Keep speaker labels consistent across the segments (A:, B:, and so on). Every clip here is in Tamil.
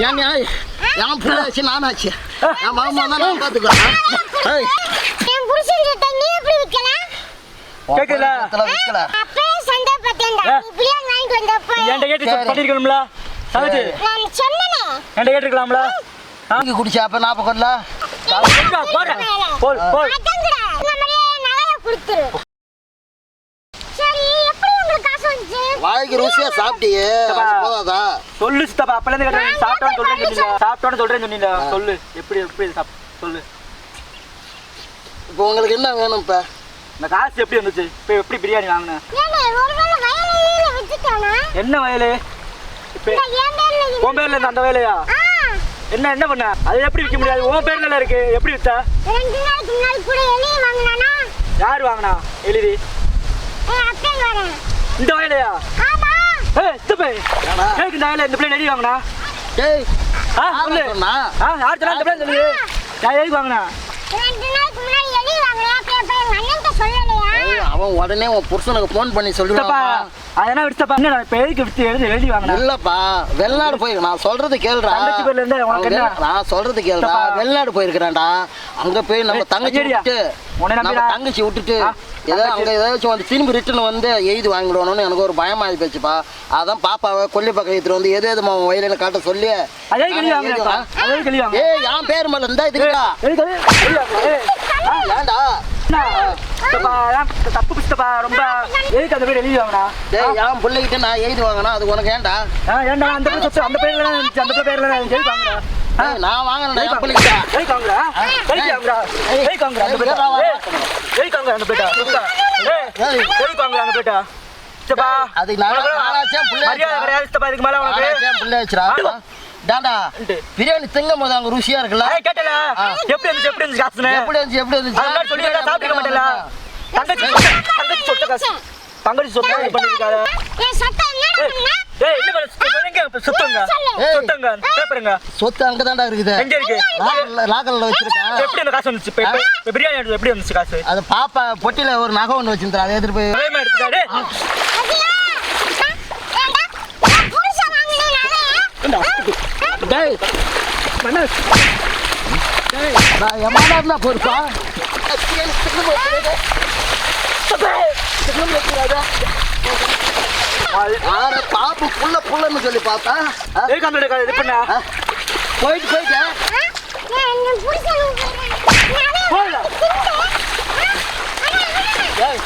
A: ஏன் என் பிள்ளை ஆச்சு. நானாச்சு என் மாமா தான் நான் பார்த்துக்கிறேன்
B: என் புருஷன் கிட்ட நீ எப்படி விக்கலாம்
C: கேக்குதுல?
A: விற்கல
B: அப்பவே சண்டை பார்த்தேன்டா.
C: ஏ.
B: நீ பிரியாணி வாங்கிட்டு வந்தப்ப
C: என்கிட்ட கேட்டு
A: சரி.
C: பண்ணிருக்கணும்ல. தங்கச்சி
A: சரி.
B: நான் சொன்னனே.
C: என்கிட்ட கேட்டுருக்கலாம்ல.
A: வாங்கி குடிச்சா அப்ப
B: மாதிரியே நகைய கொடுத்துரு சரி எப்படி உங்களுக்கு காசு
A: வாய்க்கு ருசியா சாப்பிட்டியே. போதாதா?
C: சொல்லு சித்தப்பா அப்பல இருந்து கேட்டேன் சாப்பிட்டோன்னு சொல்றேன்னு சொன்னீங்க சாப்பிட்டோன்னு சொல்றேன்னு சொன்னீங்க சொல்லு எப்படி எப்படி சொல்லு.
A: இப்போ உங்களுக்கு என்ன வேணும் இப்ப?
C: இந்த காசு எப்படி வந்துச்சு? இப்போ எப்படி பிரியாணி வாங்கினேன் என்ன வயலு? இப்போ உன் பேர்ல இருந்து அந்த வேலையா
B: ஆ.
C: என்ன என்ன பண்ண? அது எப்படி விற்க முடியாது? உன் பேர்ல இருக்கு. எப்படி வித்த?
B: ரெண்டு நாளைக்கு முன்னாடி கூட எலி வாங்கினானா?
C: யார் வாங்கினா?
B: வரேன்
C: இந்த வயலையா? ஏய் சித்தப்பே
A: ஏடா?
C: ஏக்கு இந்த பிள்ளை எழுதி வாங்கினா
A: டேய்
C: ஆ
A: யாரு
C: சொல்லு.
A: சொன்னா?
C: ஆ யார் சொன்னா இந்த பிள்ளை சொல்லு? நான் எழுதி வாங்கினா
B: ரெண்டு நாளைக்கு முன்னாடி எலி எங்க சொல்லலையா
A: ஏய், அவன் உடனே உன் புருஷனுக்கு ஃபோன் பண்ணி சொல்லிடுவான்
C: அதெல்லாம் விடுத்தப்பா என்ன இப்போ எதுக்கு விட்டு எழுதி எழுதி வாங்கினா
A: இல்லப்பா வெளிநாடு போயிரு நான் சொல்றது கேளுடா.
C: தங்கச்சி பேர்ல இருந்து உனக்கு
A: அவங்க-
C: என்ன?
A: நான் சொல்றது கேளுடா. வெளிநாடு போயிருக்கிறேன்டா. அங்க போய் நம்ம தங்கச்சி
C: நம்பி
A: நம்ம தங்கச்சி விட்டுட்டு ஏதோ. அங்க ஏதாச்சும் வந்து திரும்பி ரிட்டர்ன் வந்து எழுதி வாங்கிடுவோம்னு எனக்கு ஒரு பயமாகி போச்சுப்பா. அதான் பாப்பாவை கொல்லி பக்கம் எடுத்துட்டு வந்து எது எதுமா உன் வயலில் காட்ட சொல்லி.
C: வாங்க
A: ஏய் என் பேர் மேல இருந்தா இதுடா
C: எதுக்கு? தப்பு சித்தப்பா ரொம்ப எதுக்கு அந்த பேர் எழுதி வாங்கினா
A: டேய் என் பிள்ளைகிட்ட நான் எழுதி வாங்கினா அது உனக்கு ஏன்டா
C: ஏன்டா அந்த பேர் சொத்து அந்த பேர்ல இருந்துச்சு அந்த பேர்ல இருந்துச்சு எழுதி வாங்குறா ஆ?
A: ஏய், நான் வாங்கினேன் என் பிள்ளைகிட்ட?
C: எழுதி வாங்குறா? எழுதி வாங்குறா? எழுதி வாங்குறா அந்த பேட்டா? ஏய், எழுதி வாங்குறா அந்த பேட்டா? சுத்தா. ஏய்,
A: ஏய்.
C: எழுதி வாங்குறா அந்த பேட்டா? சித்தப்பா,
A: அது நான்
C: உனக்கு
A: நானாச்சும் பிள்ளை
C: மரியாதை கிடையாது சித்தப்பா இதுக்கு மேல உனக்கு
A: நானாச்சும் பிள்ளை வச்சுடா டாண்டா பிரியாணி திங்கும் போது அங்க ருசியா இருக்குல்ல?
C: கேட்டல எப்படி இருந்துச்சு எப்படி இருந்துச்சு
A: எப்படி இருந்துச்சு எப்படி இருந்துச்சு?
C: சொல்லி சாப்பிட மாட்டேல தங்கச்சி தங்கச்சி சொத்த காசு. தங்கச்சி சொத்த இது பண்ணிருக்காரு ஏய்,
B: பண்ண?
C: ஏய் என்ன பண்ண சொத்தங்க சொத்தங்க.
A: ஏய்.
C: சொத்தங்க பேப்பருங்க.
A: சொத்து அங்கதான்டா இருக்குது.
C: எங்க இருக்கு?
A: வச்சிருக்கேன்
C: எப்படி அந்த காசு வந்துச்சு? பிரியாணி எடுத்து எப்படி வந்துச்சு காசு?
A: அது பாப்பா பொட்டில ஒரு நகை ஒன்று வச்சிருந்தா அதை போய்
C: வேகமா எடுத்துக்காடு
B: அதியா? ஆ, ஏண்டா? என் புருஷன் வாங்கின நகையா?
A: டேய் டேய் நான் எமானா இருந்தா போயிருப்பா ஆற பாப்பு புள்ள புள்ளன்னு சொல்லி பார்த்தா ஆ?
C: எதுக்கு அந்த இது பண்ண
A: ஆ? போயிட்டு போயிட்டு
B: ஆ? ஏன் என் புருஷன் நகையை
C: போடா.
B: தின்னுட்டு,
A: ஏய்,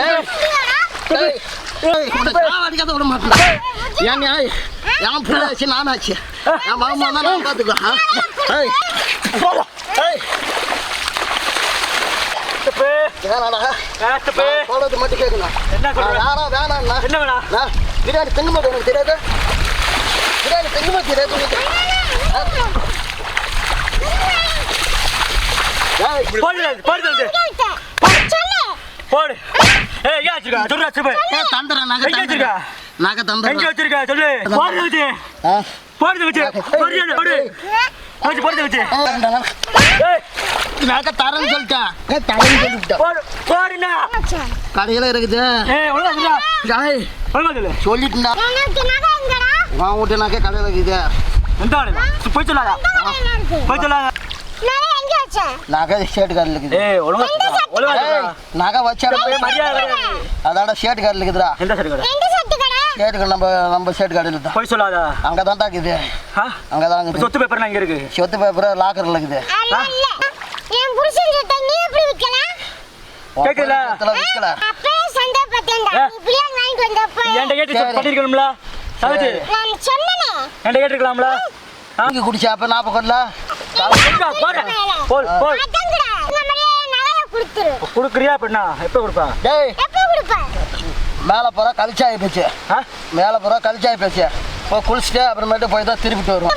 A: ஏய், ஏய், அடிக்காத விட மாட்டேன்டா. ஏன் என் பிள்ளை ஆச்சு நானாச்சு என் மாமா தான் நான் பார்த்துக்குவேன் ஏய். ஏய்.
C: தப்பு
A: வேணாடா.
C: ஆ, தப்பு
A: நான் சொல்றது மட்டும் கேட்கணும்
C: என்ன சொல்ற?
A: வேணா வேணாம்ண்ணா
C: என்ன வேணா?
A: பிரியாணி திங்க மாட்டேன் எனக்கு தெரியாது. பிரியாணி திங்க மாட்டேன் தெரியாது
C: போடு போடு. போடு. ஏய் எங்க வச்சிருக்க? சொல்றா சொல்லு
A: ஏய், தந்துடுறேன், நகை
C: எங்க. வச்சிருக்க?
A: நகை
C: எங்க
A: தந்துடுறேன்.
C: வச்சிருக்க? சொல்லு. போடு வச்சு.
A: ஆ?
C: போடு வச்சு. போடு. போடு வச்சு போடு வச்சு.
A: ஏய், இந்த நகை-
C: ஏய்.
A: நகை தரேன்னு சொல்லிட்டேன். ஏய், தரேன்னு சொல்லிட்டேன்.
C: போடு போடுண்ணா
A: கடையில இருக்குது.
C: ஏய் ஒழுங்கா சொல்லுடா
A: ஏய்,
C: ஒழுங்கா சொல்லு.
A: சொல்லிட்டுடா.
B: எனக்கு நகை எங்கடா?
A: உன் வீட்டு நகை கடையில இருக்குது?
C: எந்த ஆளுங்க? போய் சொல்லாத? போய் சொல்லாத?
B: நகை எங்க
A: ஷேட் கடையில் இருக்குது
C: ஏய் ஒழுங்கா. ஒழுங்கா.
A: நகை வச்சா
C: மரியாதை கிடையாது.
A: அதாட ஷேட் கடையில் இருக்குதுடா
C: எந்த
A: நம்ம நம்ம ஷேட் கடையில் தான்
C: போய் சொல்லாத
A: அங்கே தான் இருக்குது
C: ஆ?
A: அங்கே தான் இருக்குது
C: சொத்து பேப்பர் இங்க இருக்கு
A: சொத்து பேப்பர் லாக்கரில் இருக்குது
B: இல்ல. என் புருஷன் கிட்ட நீ எப்படி சண்டை வாங்கிட்டு வந்தப்ப
C: என்கிட்ட கேட்டு. பண்ணிருக்கணும்ல.
B: நான் சொன்னனே.
C: என்கிட்ட கேட்டுருக்கலாம்ல
A: வாங்கி குடிச்சா அப்போ நாற்பது கொள்ள
B: நகையை கொடுத்துரு.
C: கொடுக்குறியா அப்படின்னா எப்போ கொடுப்பா?
A: டேய்.
B: எப்போ கொடுப்ப?
A: மேலே போகிறா கழிச்சாயி போச்சு.
C: ஆ?
A: மேலே போச்சு. போய் குளிச்சுட்டு அப்புறமேட்டு போய் தான் திருப்பிட்டு வருவோம்.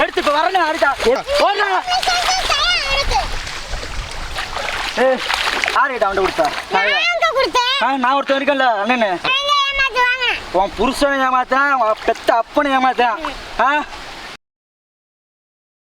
B: எடுத்து
C: இப்போ வரணும் அவன்கிட்ட கொடுத்தா?
B: நான் எங்க கொடுத்தேன்?
C: ஆ நான் ஒருத்தன் இருக்கேன்ல அண்ணனு.
B: எங்க ஏமாத்து வாங்கினேன்.
C: உன் புருஷனை ஏமாத்தான் உன் பெத்த அப்பனை ஏமாத்தான் ஆ?